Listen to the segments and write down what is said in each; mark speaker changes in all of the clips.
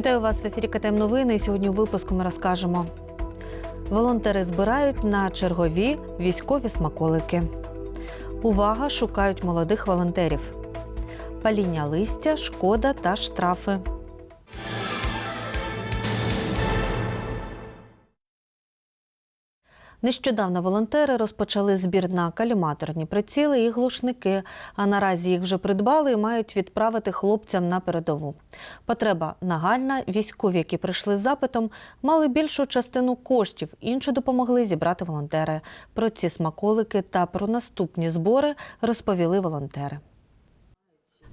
Speaker 1: Вітаю вас в ефірі КТМ Новини. Сьогодні у випуску ми розкажемо. Волонтери збирають на чергові військові смаколики. Увага! Шукають молодих волонтерів. Паління листя, шкода та штрафи. Нещодавно волонтери розпочали збір на каліматорні приціли і глушники, а наразі їх вже придбали і мають відправити хлопцям на передову. Потреба нагальна. Військові, які прийшли з запитом, мали більшу частину коштів. Іншу допомогли зібрати волонтери. Про ці смаколики та про наступні збори розповіли волонтери.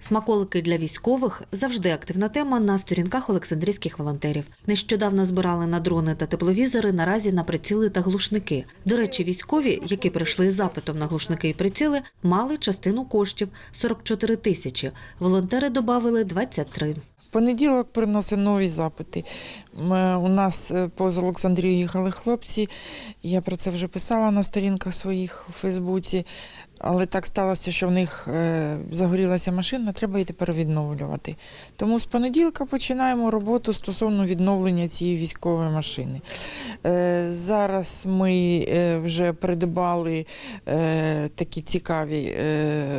Speaker 1: Смаколики для військових завжди активна тема на сторінках Олександрійських волонтерів. Нещодавно збирали на дрони та тепловізори, наразі на приціли та глушники. До речі, військові, які прийшли з запитом на глушники і приціли, мали частину коштів 44 тисячі. Волонтери додали 23.
Speaker 2: В Понеділок приносить нові запити. Ми, у нас е, поза Олександрію їхали хлопці. Я про це вже писала на сторінках своїх у Фейсбуці. Але так сталося, що в них е, загорілася машина, треба її тепер відновлювати. Тому з понеділка починаємо роботу стосовно відновлення цієї військової машини. Е, зараз ми е, вже придбали такі цікаві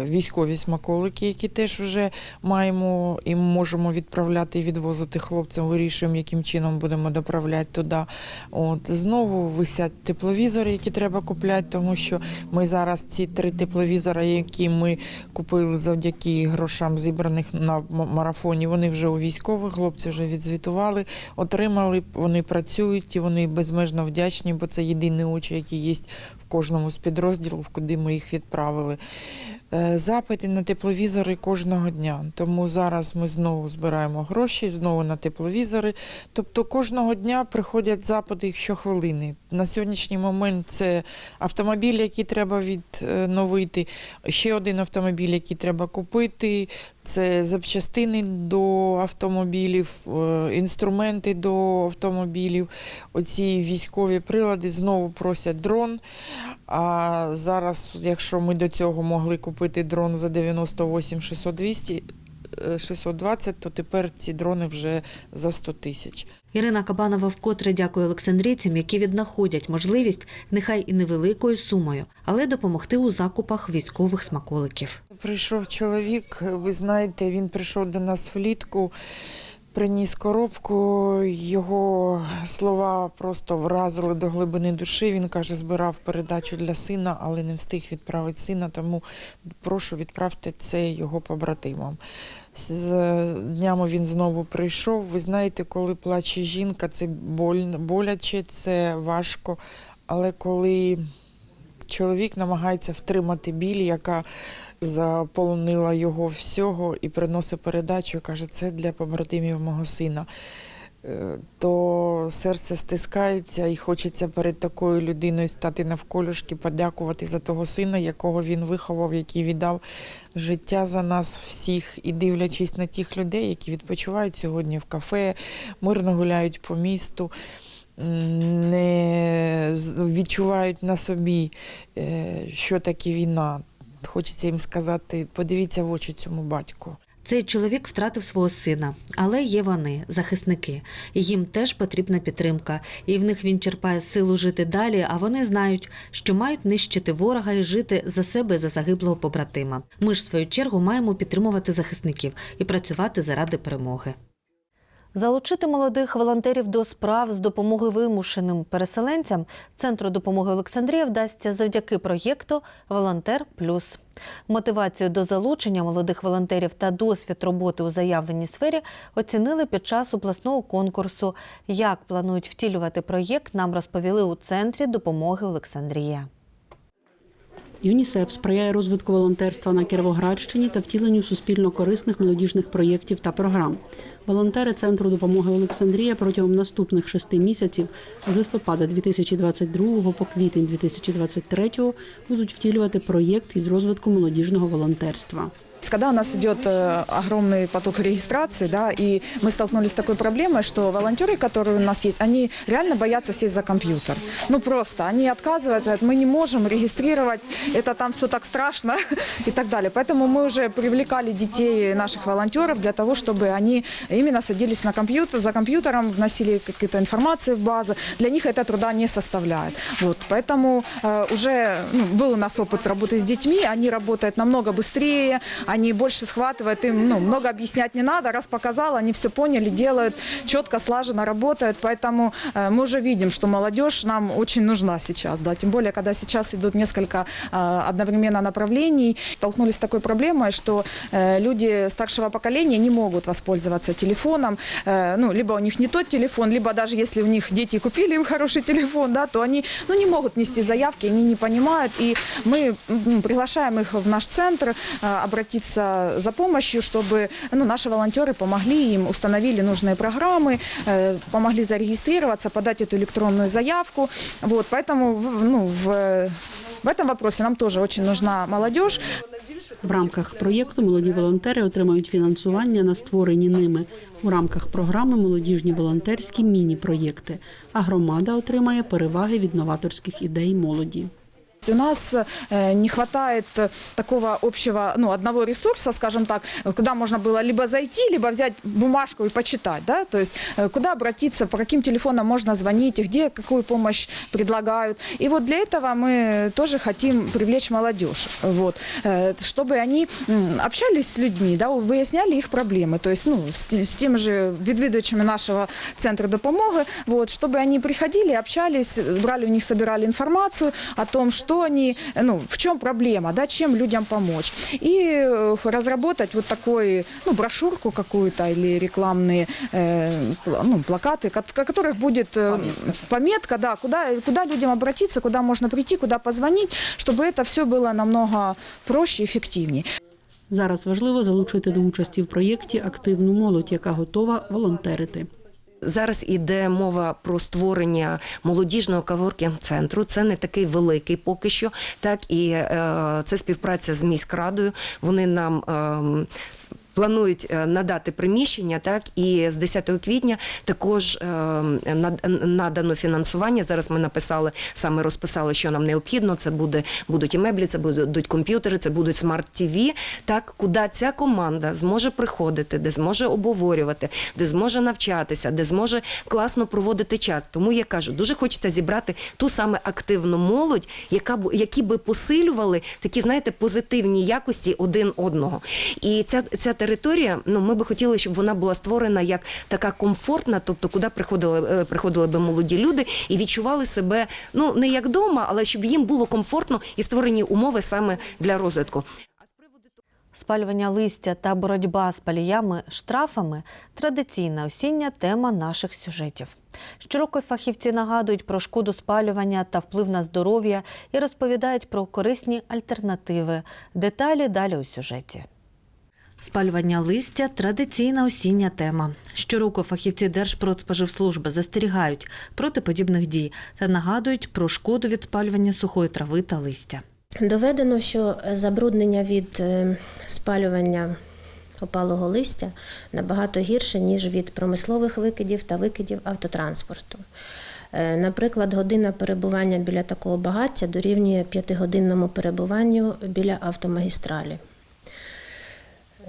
Speaker 2: військові смаколики, які теж вже маємо і можемо відправляти і відвозити хлопцям. Вирішуємо, яким чином будемо доправляти туди. От знову висять тепловізори, які треба купляти, тому що ми зараз ці три тепловізори, які ми купили завдяки грошам, зібраних на марафоні, вони вже у військових, хлопці вже відзвітували, отримали, вони працюють і вони безмежно вдячні, бо це єдині очі, які є в кожному з підрозділів, куди ми їх відправили. Е, Запити на тепловізори кожного дня. Тому зараз ми знову збираємо гроші, знову на тепловізори. Тобто кожного дня приходять запити щохвилини. На сьогоднішній момент це автомобіль, який треба відновити, ще один автомобіль, який треба купити. Це запчастини до автомобілів, е, інструменти до автомобілів. Оці військові прилади знову просять дрон. А зараз, якщо ми до цього могли купити дрон за 98 600 620, то тепер ці дрони вже за 100 тисяч.
Speaker 1: Ірина Кабанова вкотре дякує олександрійцям, які віднаходять можливість, нехай і невеликою сумою, але допомогти у закупах військових смаколиків.
Speaker 2: Прийшов чоловік, ви знаєте, він прийшов до нас влітку, приніс коробку, його слова просто вразили до глибини душі. Він каже, збирав передачу для сина, але не встиг відправити сина, тому прошу відправте це його побратимам. З днями він знову прийшов. Ви знаєте, коли плаче жінка, це боляче, це важко. Але коли чоловік намагається втримати біль, яка заполонила його всього, і приносить передачу, каже, це для побратимів мого сина. Е, То серце стискається і хочеться перед такою людиною стати навколюшки, подякувати за того сина, якого він виховав, який віддав життя за нас всіх, і дивлячись на тих людей, які відпочивають сьогодні в кафе, мирно гуляють по місту, не відчувають на собі, е, що таке війна. Хочеться їм сказати, подивіться в очі цьому батьку.
Speaker 1: Цей чоловік втратив свого сина, але є вони, захисники, і їм теж потрібна підтримка. І в них він черпає силу жити далі. А вони знають, що мають нищити ворога і жити за себе за загиблого побратима. Ми ж в свою чергу маємо підтримувати захисників і працювати заради перемоги. Залучити молодих волонтерів до справ з допомоги вимушеним переселенцям Центру допомоги Олександрія вдасться завдяки проєкту Волонтер Плюс. Мотивацію до залучення молодих волонтерів та досвід роботи у заявленій сфері оцінили під час обласного конкурсу. Як планують втілювати проєкт, нам розповіли у центрі допомоги Олександрія.
Speaker 3: ЮНІСЕФ сприяє розвитку волонтерства на Кіровоградщині та втіленню суспільно корисних молодіжних проєктів та програм. Волонтери Центру допомоги Олександрія протягом наступних шести місяців з листопада 2022 по квітень 2023 будуть втілювати проєкт із розвитку молодіжного волонтерства.
Speaker 4: Когда у нас идет э, огромный поток регистрации, да, и мы столкнулись с такой проблемой, что волонтеры, которые у нас есть, они реально боятся сесть за компьютер. Ну просто, они отказываются, говорят, мы не можем регистрировать, это там все так страшно и так далее. Поэтому мы уже привлекали детей наших волонтеров для того, чтобы они именно садились на компьютер, за компьютером, вносили какие-то информации в базы. Для них это труда не составляет. Вот, поэтому э, уже ну, был у нас опыт работы с детьми, они работают намного быстрее, они больше схватывают, им ну, много объяснять не надо, раз показал, они все поняли, делают, четко, слаженно работают, поэтому э, мы уже видим, что молодежь нам очень нужна сейчас, да, тем более, когда сейчас идут несколько э, одновременно направлений, столкнулись с такой проблемой, что э, люди старшего поколения не могут воспользоваться телефоном, Э, ну, либо у них не тот телефон, либо даже если у них дети купили им хороший телефон, да, то они, ну, не могут нести заявки, они не понимают, и мы приглашаем их в наш центр э, обратиться за помощью, чтобы ну, наши волонтеры помогли им, установили нужные программы, э, помогли зарегистрироваться, подать эту электронную заявку. Вот, поэтому в- ну, в, в этом вопросе нам тоже очень нужна молодежь.
Speaker 3: В рамках проєкту молоді волонтери отримають фінансування на створені ними у рамках програми молодіжні волонтерські міні-проєкти. А громада отримає переваги від новаторських ідей молоді.
Speaker 4: У нас э, не хватает такого общего, ну, одного ресурса, скажем так, куда можно было либо зайти, либо взять бумажку и почитать, да, то есть э, куда обратиться, по каким телефонам можно звонить, и где какую помощь предлагают. И вот для этого мы тоже хотим привлечь молодежь, вот, э, чтобы они общались с людьми, да, выясняли их проблемы, то есть, ну, с тем же відвідувачами нашего центра допомоги, вот, чтобы они приходили, общались, брали у них, собирали информацию о том, что они, ну, в чем проблема, да, чем людям помочь. И э, разработать вот такой, ну, брошюрку какую-то или рекламные, э, пла- ну, плакаты, ко- в которых будет э, пометка, да, куда, куда людям обратиться, куда можно прийти, куда позвонить, чтобы это все было намного проще и эффективнее.
Speaker 3: Зараз важливо залучити до участі в проєкті активну молодь, яка готова волонтерити.
Speaker 5: Зараз іде мова про створення молодіжного каворкінг центру. Це не такий великий поки що. Так і е, це співпраця з міськрадою. Вони нам. ем, Планують е, надати приміщення, так і з 10 квітня також е, надано фінансування. Зараз ми написали саме розписали, що нам необхідно. Це буде будуть і меблі, це будуть комп'ютери, це будуть смарт тв Так, куди ця команда зможе приходити, де зможе обговорювати, де зможе навчатися, де зможе класно проводити час. Тому я кажу, дуже хочеться зібрати ту саме активну молодь, яка б які би посилювали такі, знаєте, позитивні якості один одного. І ця, ця територія, ну ми би хотіли, щоб вона була створена як така комфортна, тобто куди приходили, е, приходили би молоді люди і відчували себе ну не як вдома, але щоб їм було комфортно і створені умови саме для розвитку.
Speaker 1: Спалювання листя та боротьба з паліями штрафами традиційна осіння тема наших сюжетів. Щороку фахівці нагадують про шкоду спалювання та вплив на здоров'я і розповідають про корисні альтернативи. Деталі далі у сюжеті. Спалювання листя традиційна осіння тема. Щороку фахівці Держпродспоживслужби застерігають проти подібних дій та нагадують про шкоду від спалювання сухої трави та листя.
Speaker 6: Доведено, що забруднення від е, спалювання опалого листя набагато гірше, ніж від промислових викидів та викидів автотранспорту. Е, Наприклад, година перебування біля такого багаття дорівнює п'ятигодинному перебуванню біля автомагістралі.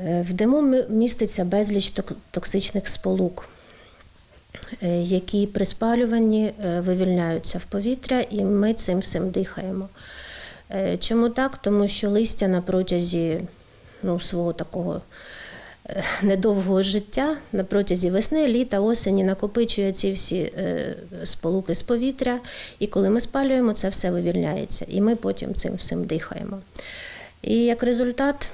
Speaker 6: Е, В диму міститься безліч токсичних сполук, е, які при спалюванні е, вивільняються в повітря, і ми цим всім дихаємо. Чому так? Тому що листя на протязі ну, свого такого недовгого життя, на протязі весни, літа, осені накопичує ці всі сполуки з повітря, і коли ми спалюємо, це все вивільняється, і ми потім цим всім дихаємо. І як результат,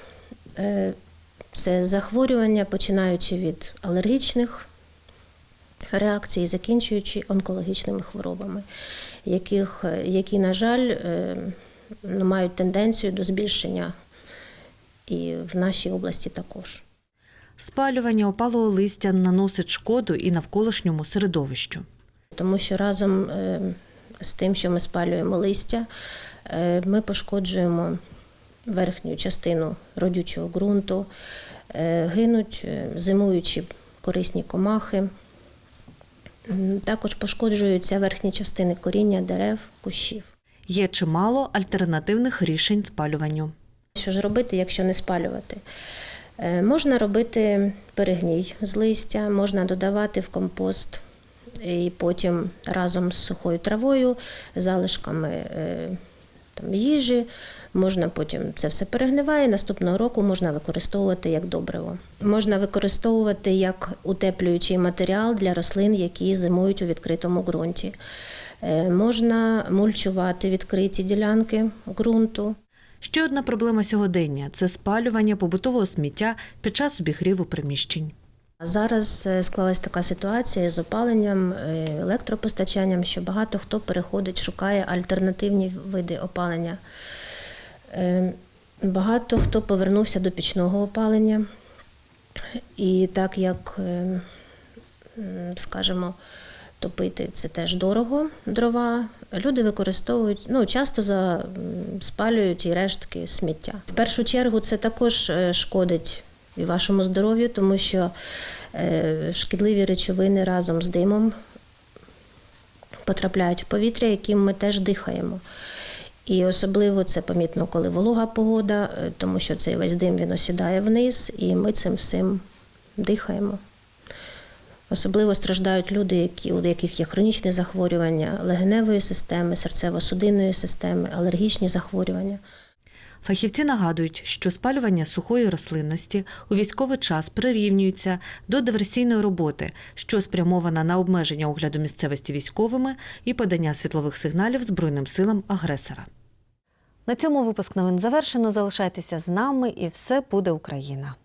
Speaker 6: це захворювання, починаючи від алергічних реакцій, і закінчуючи онкологічними хворобами, яких, які, на жаль, е, ну, мають тенденцію до збільшення і в нашій області також.
Speaker 1: Спалювання опалого листя наносить шкоду і навколишньому середовищу.
Speaker 6: Тому що разом е, з тим, що ми спалюємо листя, е, ми пошкоджуємо верхню частину родючого ґрунту, е, гинуть е, зимуючі корисні комахи. Також пошкоджуються верхні частини коріння дерев, кущів.
Speaker 1: Є чимало альтернативних рішень спалюванню.
Speaker 6: Що ж робити, якщо не спалювати? Е, Можна робити перегній з листя, можна додавати в компост і потім разом з сухою травою, залишками там, їжі. Можна потім це все перегниває. Наступного року можна використовувати як добриво. Можна використовувати як утеплюючий матеріал для рослин, які зимують у відкритому ґрунті. Е, Можна мульчувати відкриті ділянки ґрунту.
Speaker 1: Ще одна проблема сьогодення це спалювання побутового сміття під час обігріву приміщень.
Speaker 6: Зараз е, склалась така ситуація з опаленням, е, електропостачанням, що багато хто переходить, шукає альтернативні види опалення. Е, Багато хто повернувся до пічного опалення. І так як, е, скажімо, топити це теж дорого, дрова, люди використовують, ну, часто за, спалюють і рештки сміття. В першу чергу це також е, шкодить і вашому здоров'ю, тому що е, шкідливі речовини разом з димом потрапляють в повітря, яким ми теж дихаємо. І особливо це помітно, коли волога погода, е, тому що цей весь дим він осідає вниз, і ми цим всім дихаємо. Особливо страждають люди, які, у яких є хронічні захворювання легеневої системи, серцево-судинної системи, алергічні захворювання.
Speaker 1: Фахівці нагадують, що спалювання сухої рослинності у військовий час прирівнюється до диверсійної роботи, що спрямована на обмеження огляду місцевості військовими і подання світлових сигналів Збройним силам агресора. На цьому випуск новин завершено. Залишайтеся з нами, і все буде Україна.